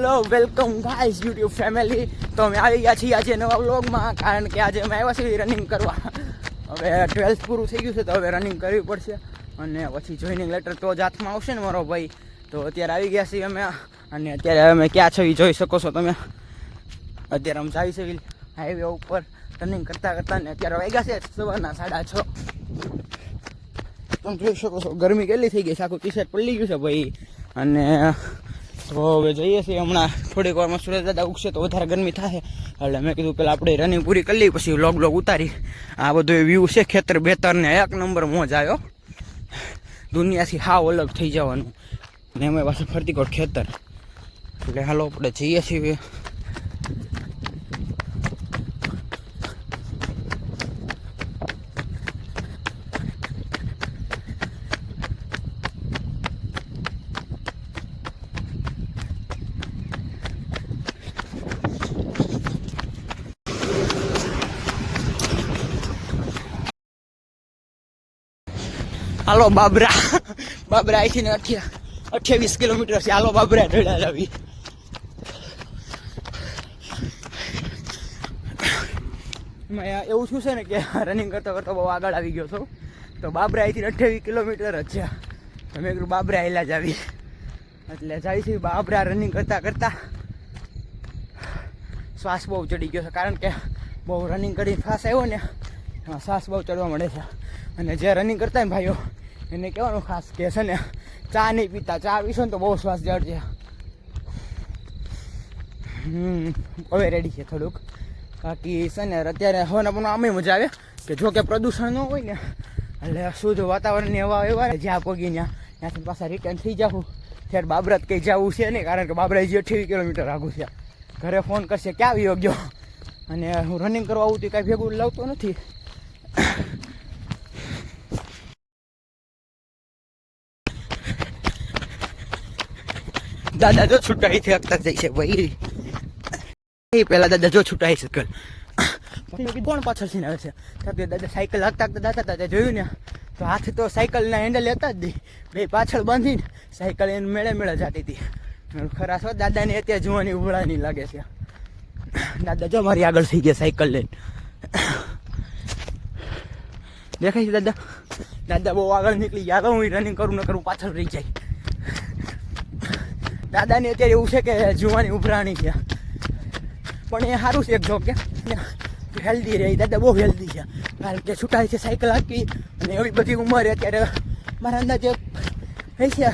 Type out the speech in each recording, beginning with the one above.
Hello welcome guys YouTube family તો અમે આવી ગયા છીએ આજે નવા વ્લોગમાં કારણ કે આજે અમે આવ્યા છીએ રનિંગ કરવા. હવે ટ્વેલ્થ પૂરું થઈ ગયું છે, તો હવે રનિંગ કરવી પડશે. અને પછી જોઈનિંગ લેટર તો જ હાથમાં આવશે ને મારો ભાઈ. તો અત્યારે આવી ગયા છીએ અમે. અને અત્યારે અમે ક્યાં છો એ જોઈ શકો છો તમે. અત્યારે અમે જાવી છે હાઈવે ઉપર રનિંગ કરતાં કરતાં ને અત્યારે વાગ્યા છે સવારના સાડા છ. તમે જોઈ શકો છો, ગરમી કેટલી થઈ ગઈ છે, આખું ટી શર્ટ પડી ગયું છે ભાઈ. અને તો હવે જઈએ છીએ હમણાં. થોડીક વારમાં સુરત દાદા ઉગશે તો વધારે ગરમી થાય એટલે મેં કીધું પેલા આપણે રનિંગ પૂરી કરી લઈએ, પછી વ્લોગ બ્લોગ ઉતારી. આ બધું વ્યૂ છે, ખેતર બેતર ને એક નંબર મોજ આવ્યો. દુનિયાથી હાવ અલગ થઈ જવાનું. ને અમે પાછું ફરતી કોટ ખેતર. એટલે હાલો આપણે જઈએ છીએ. હાલો બાબરા. બાબરા અહીંથી અઠ્યા અઠ્યાવીસ કિલોમીટર છે. હાલો બાબરા ઢળ્યા એમાં એવું શું છે ને કે રનિંગ કરતો કરતો બહુ આગળ આવી ગયો છું. તો બાબરા અહીંથી અઠ્યાવીસ કિલોમીટર જ છે. તમે કીધું બાબરા હેલા જ આવી. એટલે જાય છે બાબરા રનિંગ કરતાં કરતાં. શ્વાસ બહુ ચડી ગયો છે. કારણ કે બહુ રનિંગ કરી શ્વાસ આવ્યો ને, એમાં શ્વાસ બહુ ચડવા મળે છે. અને જે રનિંગ કરતા ને ભાઈઓ, એને કહેવાનું ખાસ કે છે ને, ચા નહીં પીતા. ચા પીશો ને તો બહુ શ્વાસ હમ, હવે રેડી છે થોડુંક. બાકી છે ને, અત્યારે હવાના પણ આમે મજા આવે. કે જો કે પ્રદૂષણ ન હોય ને, એટલે શુદ્ધ વાતાવરણની હવા એવા જ્યાં પગી ત્યાં, ત્યાંથી પાછા રિટર્ન થઈ જાઉં ત્યારે બાબરાત કંઈ જવું છે નહીં, કારણ કે બાબરા હજી અઠ્યાવીસ કિલોમીટર આગું છે. ઘરે ફોન કરશે, ક્યાં આવી ગયો? અને હું રનિંગ કરવા આવું તો કાંઈ ભેગું લાવતો નથી. દાદા જો છૂટાઈ છે અખતર જઈ છે ભાઈ. પેલા દાદા જો છૂટાઈ છે કલ પછી પાછળ છે કોણ આવે છે? દાદા સાયકલ હાંકતા હાંકતા દાદા દાદા જોયું ને? તો હાથ તો સાયકલના હેન્ડલ લેતા જ નહીં બે પાછળ બાંધીને સાયકલ એને મેળે મેળે જાતી હતી. ખરા છો દાદાને અત્યારે જોવાની ઉભળાની લાગે છે. દાદા જો મારી આગળ થઈ ગયા સાયકલ લઈને. દેખાય છે દાદા? દાદા બહુ આગળ નીકળી ગયા હું રનિંગ કરું ન કરું, પાછળ રહી જાય. દાદાને અત્યારે એવું છે કે જોવાની ઉભરાણી છે. પણ એ સારું છે એક જો કે. હેલ્ધી રહે. દાદા બહુ હેલ્ધી છે. કારણ કે છૂટાય છે સાયકલ આપી અને એવી બધી ઉંમરે અત્યારે મારા અંદાજે હઈ છે.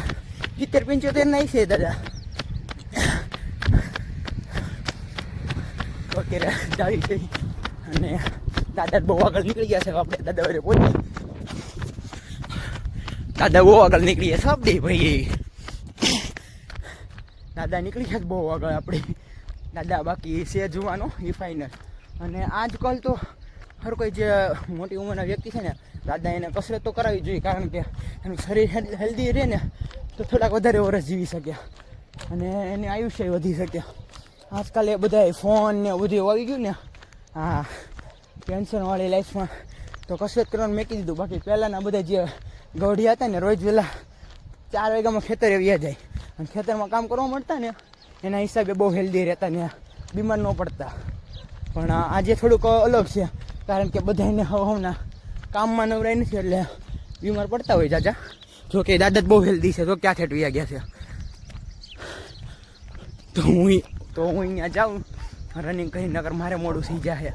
સિત્તેર, પંચોતેર નહીં છે દાદા. વગેરે જાવી છે. અને દાદા બહુ આગળ નીકળી ગયા છે. આપણે દાદા વડે પહોંચી દાદા બહુ આગળ નીકળી ગયા છે. ભાઈ. દાદા નીકળી ગયા બહુ આગળ આપણે. દાદા બાકી છે જોવાનો, એ ફાઇનલ અને આજકાલ તો હર કોઈ જે મોટી ઉંમરના વ્યક્તિ છે ને, દાદા એને કસરત તો કરાવવી જોઈએ, કારણ કે એનું શરીર હેલ્ધી રહે ને, તો થોડાક વધારે વર્ષ જીવી શકે. અને એને આયુષ્ય વધી શકે. આજકાલ એ બધા ફોન ને બધું આવી ગયું ને, હા ટેન્શનવાળી લાઈફમાં તો કસરત કરવાનું મેકી દીધું. બાકી પહેલાંના બધા જે ગૌઢિયા હતા ને, રોજ વહેલા ચાર વાગ્યામાં ખેતરે વ્યા જાય. અને ખેતરમાં કામ કરવા મળતા ને એના હિસાબે બહુ હેલ્ધી રહેતા ને બીમાર ન પડતા. પણ આજે થોડુંક અલગ છે, કારણ કે બધાને હવના કામમાં નવરાય નથી એટલે બીમાર પડતા હોય જાજા. જો કે દાદા જ બહુ હેલ્ધી છે, તો ક્યાં ઠેઠ ગયા છે? તો હું તો હું અહીંયા જાઉં. રનિંગ કરીને નગર મારે મોડું થઈ જાય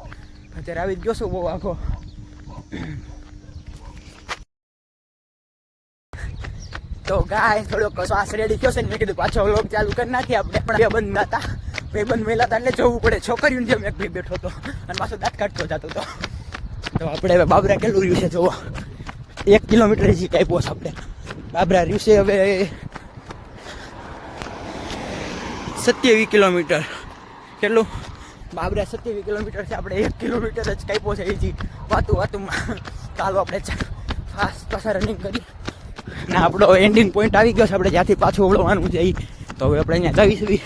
અત્યારે આવી જ ગયો છું બહુ આખો તો ગાય થોડોક શ્વાસ રેડી થયો છે ને, મેં કીધું પાછો વ્લોગ ચાલુ કરી નાખીએ આપણે. પણ બે બંધ હતા બે બંધ મેલા હતા એટલે જવું પડે. છોકરીઓને જેમ એક ભાઈ બેઠો હતો. અને પાછો દાંત કાઢતો જતો હતો. તો આપણે હવે બાબરા કેટલું રહ્યું છે જોવો એક કિલોમીટર હજી કાપ્યો છે આપણે. બાબરા રહ્યું છે હવે સત્યાવીસ કિલોમીટર. કેટલું? બાબરા સત્યાવીસ કિલોમીટર છે, આપણે એક કિલોમીટર જ કાંઈ પહોંચે હજી. વાતું વાતુંમાં. ચાલો આપણે ફાસ્ટ પાછા રનિંગ કરી ને આપણો એન્ડિંગ પોઈન્ટ આવી ગયો છે, આપણે જ્યાંથી પાછું ઓળવાનું છે તો હવે આપણે અહીંયા જઈશું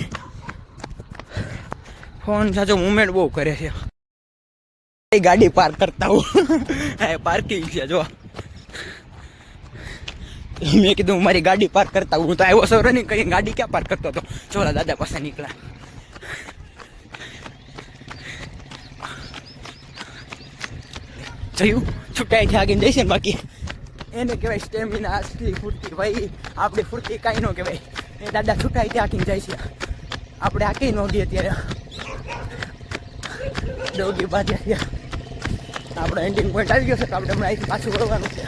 ફોન સાચો મુવમેન્ટ બહુ કરે છે. ગાડી પાર્ક કરતા હું. પાર્કિંગ છે, જો. મેં કીધું મારી ગાડી પાર્ક કરતા હું. તો આવ્યો સર રનિંગ કરી ગાડી ક્યાં પાર્ક કરતો હતો? ચોલા દાદા પાસે નીકળ્યા. જોયું? છૂટાઈ છે આગળ જઈશે બાકી? એને કહેવાય સ્ટેમિના અસલી ફૂર્તી. ભાઈ, આપણી ફૂર્તી કાંઈ ન કહેવાય. એ દાદા છૂટાઈ ત્યાં આંકીને જાય છે. આપણે આંકી ન ગઈએ ત્યારે. ડોગી બાજ્યા છે. આપણો એન્ડિંગ પોઈન્ટ આવી ગયો છે, તો આપણે હમણાં અહીંથી પાછું વળવાનું છે.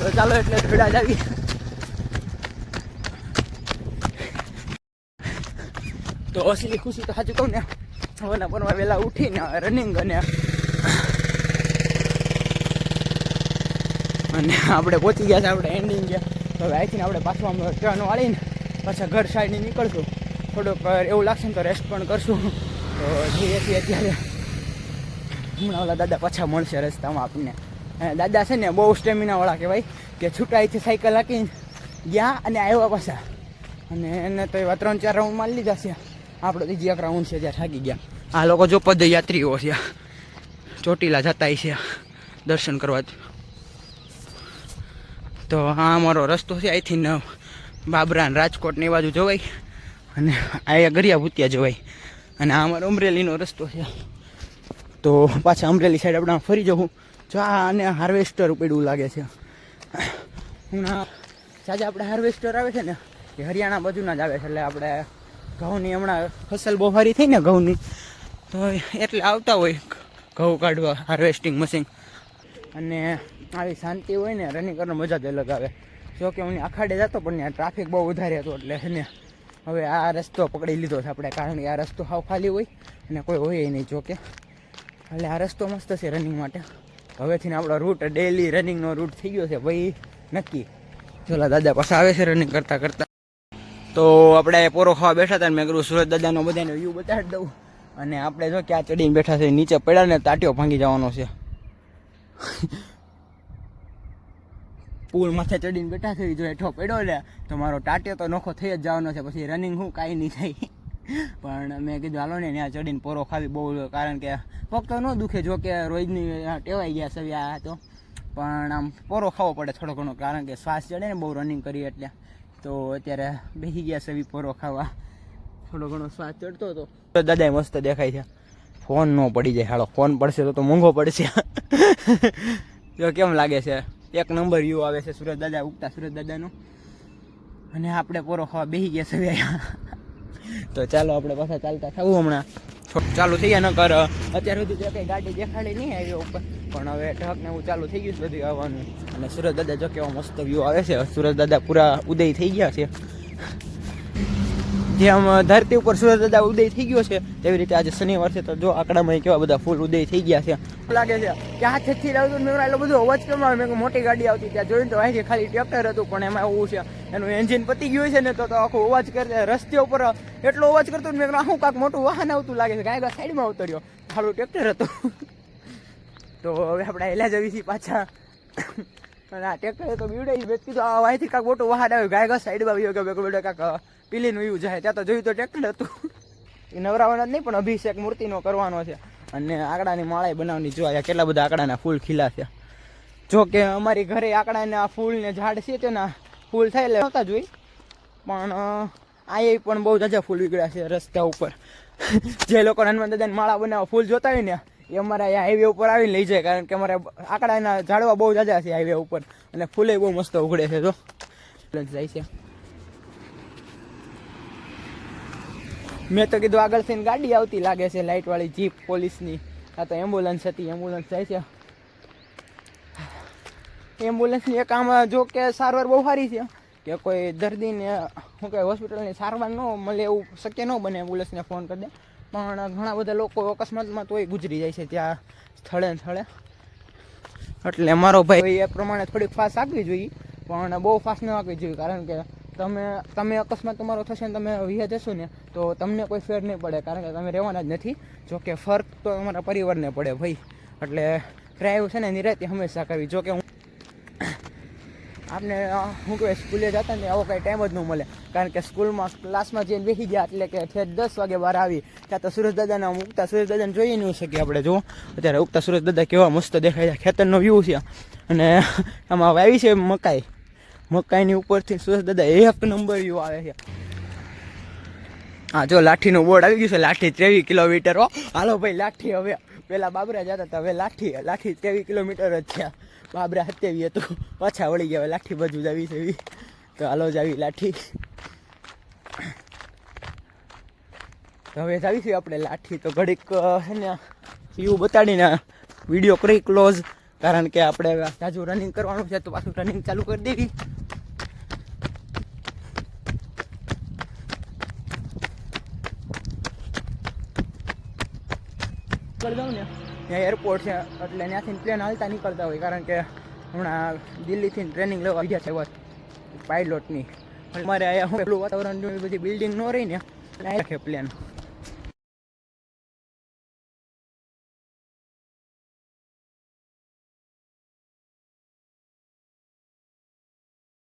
તો ચાલો એટલે થોડા જ આવી તો અસલી ખુશી તો સાચું કહું ને. હવાના પરમાં વહેલા ઉઠીને રનિંગ અને અને આપણે પહોંચી ગયા છે, આપણે એન્ડિંગ ગયા. તો હવે અહીંથી આપણે પાછું આમ ટર્ન વાળીને પાછા ઘર સાઈડની નીકળશું. થોડુંક એવું લાગશે ને તો રેસ્ટ પણ કરશું. તો ધીરે છીએ અત્યારે. હમણાં ઓલા દાદા પાછા મળશે રસ્તામાં આપણને. દાદા છે ને બહુ સ્ટેમિનાવાળા કહેવાય કે છૂટાઈથી સાયકલ હાકીને ગયા અને આવ્યા પાછા. અને એને તો એવા ત્રણ ચાર રાઉન્ડ મારી લીધા છે. આપણો ત્રીજી એક રાઉન્ડ છે, ત્યાં થાકી ગયા. આ લોકો જો પદયાત્રીઓ છે. ચોટીલા જતા છે. દર્શન કરવા તો આ અમારો રસ્તો છે અહીંથી બાબરા રાજકોટની બાજુ જોવાય અને આ ગરિયા ભૂતિયા જવાય. અને આ અમારો અમરેલીનો રસ્તો છે. તો પાછા અમરેલી સાઈડ આપણે ફરી જવું. જો આ અને હાર્વેસ્ટર ઉપડવું લાગે છે. હમણાં સાજા આપણે હાર્વેસ્ટર આવે છે ને, એ હરિયાણા બાજુના જ આવે છે. એટલે આપણે ઘઉંની હમણાં ફસલ બહુ સારી થઈ ને ઘઉંની, તો એટલે આવતા હોય ઘઉં કાઢવા હાર્વેસ્ટિંગ મશીન અને આવી શાંતિ હોય ને રનિંગ કરવાની મજા જ અલગ આવે. જો કે હું અખાડે જતો, પણ ત્યાં ટ્રાફિક બહુ વધારે હતો એટલે ને, હવે આ રસ્તો પકડી લીધો છે આપણે, કારણ કે આ રસ્તો હાવ ખાલી હોય અને કોઈ હોય નહીં જો કે. એટલે આ રસ્તો મસ્ત છે રનિંગ માટે. હવેથી ને આપણો રૂટ ડેલી રનિંગનો રૂટ થઈ ગયો છે ભાઈ, નક્કી. ચોલા, દાદા પાસે આવે છે રનિંગ કરતાં કરતાં. તો આપણે પોરો ખાવા બેઠા હતા મેં કીધું સુરત દાદાનો બધાનો વ્યૂ બતાડી દઉં. અને આપણે જો ક્યાં ચડીને બેઠા છે, નીચે પડ્યા ને, તાટીઓ ભાંગી જવાનો છે. પુલ માથે ચડીને બેઠા છે જો હેઠો પડ્યો લે તો મારો ટાટ્યો તો નોખો થઈ જ જવાનો છે, પછી રનિંગ હું કાંઈ નહીં થાય. પણ મેં કીધું, હાલો ને, ત્યાં ચડીને પોરો ખાવી બહુ કારણ કે પગ તો ન દુખે, જો કે રોજની ટેવાઈ ગયા છે તો. પણ આમ પોરો ખાવો પડે થોડો ઘણો, કારણ કે શ્વાસ ચડે ને બહુ રનિંગ કરી એટલે. તો અત્યારે બેસી ગયા છે પોરો ખાવા. થોડો ઘણો શ્વાસ ચડતો હતો. તો દાદા મસ્ત દેખાય છે. ફોન ન પડી જાય, હાલો, ફોન પડશે તો તો મોંઘો પડશે. જો કેમ લાગે છે? એક નંબર યુ આવે છે સુરત દાદા ઉગતા સુરત દાદાનો. અને આપણે પોરો ખાવા બેસી ગયા છે. તો ચાલો આપણે પાછા ચાલતા થવું હમણાં. ચાલુ થઈ ગયા, નકર અત્યાર સુધી તો કઈ ગાડી દેખાડી નહીં આવી ઉપર. પણ હવે ઢક ને એવું ચાલુ થઈ ગયું છે બધું આવવાનું. અને સુરત દાદા જો કેવો મસ્ત વ્યૂ આવે છે. સુરત દાદા પૂરા ઉદય થઈ ગયા છે. જેમ ધરતી ઉપર સૂરજ દાદા ઉદય થઈ ગયો છે, તેવી રીતે આજે શનિવાર છે, તો જો આંકડામાં કેવા બધા ફૂલ ઉદય થઈ ગયા છે. લાગે છે? કે હાથેથી લાવતું મેં એટલો બધો અવાજ કેમ આવે? મેં મોટી ગાડી આવતી ત્યાં જોઈને તો અહીંથી ખાલી ટ્રેક્ટર હતું, પણ એમાં એવું છે, એનું એન્જિન પતી ગયું છે ને, તો આખો અવાજ કરે રસ્તે ઉપર એટલો અવાજ કરતો ને મેં આખું કાંક મોટું વાહન આવતું લાગે છે કાંઈક સાઈડમાં ઉતર્યો. ખાલું ટ્રેક્ટર હતું. તો હવે આપણે એલા જવી છીએ પાછા. અને આ ટ્રેક્ટર તો બીવડાઈ મેં કીધું, આ અહીંથી કાંક મોટું વાહન આવ્યું. ગાય ગા સાઈડમાં આવ્યો કે બેડો કાંક પીલીનું એવું જાય. ત્યાં તો જોયું તો ટ્રેક્ટર હતું. એ નવરાવાના જ નહીં, પણ અભિષેક મૂર્તિનો કરવાનો છે. અને આંકડાની માળાએ બનાવવાની જો અહીંયા કેટલા બધા આંકડાના ફૂલ ખીલા છે. જો કે અમારી ઘરે આંકડાના ફૂલને ઝાડ છે, તેના ફૂલ થાય એટલે નહોતા જોઈ. પણ અહીંયા પણ બહુ જાજા ફૂલ નીકળ્યા છે રસ્તા ઉપર. જે લોકો હનુમાન દાદાની માળા બનાવવા ફૂલ જોતા હોય ને એ અમારા અહીંયા હાઈવે ઉપર આવીને લઈ જાય, કારણ કે અમારે આકડાના ઝાડવા બહુ જાજા છે હાઈવે ઉપર. અને ફૂલે બહુ મસ્ત ઉગડે છે, જો. જાય છે. મેં તો કીધું આગળ થઈને ગાડી આવતી લાગે છે, લાઇટવાળી જીપ, પોલીસની. આ તો એમ્બ્યુલન્સ હતી એમ્બ્યુલન્સ જાય છે. એમ્બ્યુલન્સની એક આમ જો કે સારવાર બહુ સારી છે. કે કોઈ દર્દીને, શું કહેવાય હોસ્પિટલની સારવાર ન મળે એવું શક્ય ન બને એમ્બ્યુલન્સને ફોન કરી દે. પણ ઘણા બધા લોકો અકસ્માતમાં તોય ગુજરી જાય છે ત્યાં સ્થળે સ્થળે. એટલે મારો ભાઈ એ પ્રમાણે થોડીક ફાસ્ટ આપવી જોઈએ, પણ બહુ ફાસ્ટ ન આપવી જોઈએ, કારણ કે તમે તમે અકસ્માત તમારો થશે ને તમે વિહે જશો ને, તો તમને કોઈ ફેર નહીં પડે, કારણ કે તમે રહેવાના જ નથી. જોકે ફર્ક તો તમારા પરિવારને પડે ભાઈ. એટલે ડ્રાઈવ છે ને નિરાતે હંમેશા કરવી જોકે હું આપણે હું કહેવાય સ્કૂલે જતા ને આવો કાંઈ ટાઈમ જ ન મળે. કારણ કે સ્કૂલમાં ક્લાસમાં જઈને બેસી ગયા એટલે કે ઠેર દસ વાગે બહાર આવી. ત્યાં તો સુરેશ દાદાના ઉગતા સુરેશ દાદાને જોઈ નહીં શકીએ આપણે જો અત્યારે ઉગતા સુરેશ દાદા કેવા મસ્ત દેખાય છે. ખેતરનો વ્યૂ છે. અને આમાં વાવી છે મકાઈ. મકાઈની ઉપરથી સુરેશ દાદા એક નંબર વ્યૂ આવે છે. હા જો લાઠીનું બોર્ડ આવી ગયું છે, લાઠી ત્રેવીસ કિલોમીટર હાલો ભાઈ, લાઠી હવે. પેલા બાબરા જતા હતા, હવે લાઠી લાઠી ત્રેવીસ કિલોમીટર જ થયા. બાબરા હત્યાવી હતું. પાછા વળી ગયા લાઠી બાજુ જ આવી છે તો હાલો જ આવી લાઠી. તો હવે જાવીશું આપણે લાઠી. તો ઘડીક છે ને એવું બતાડીને વીડિયો કરી ક્લોઝ કારણ કે આપણે હવે રનિંગ કરવાનું છે, તો પાછું રનિંગ ચાલુ કરી દેવી. કરી દઉં ને, ત્યાં એરપોર્ટ છે, એટલે ત્યાંથી પ્લેન હાલતા નીકળતા હોય, કારણ કે હમણાં દિલ્હીથી ટ્રેનિંગ લેવા ગયા છે વાત પાઇલોટની અમારે અહીંયા હું પેલું વાતાવરણ બધી બિલ્ડિંગ ન રહી ને પ્લેન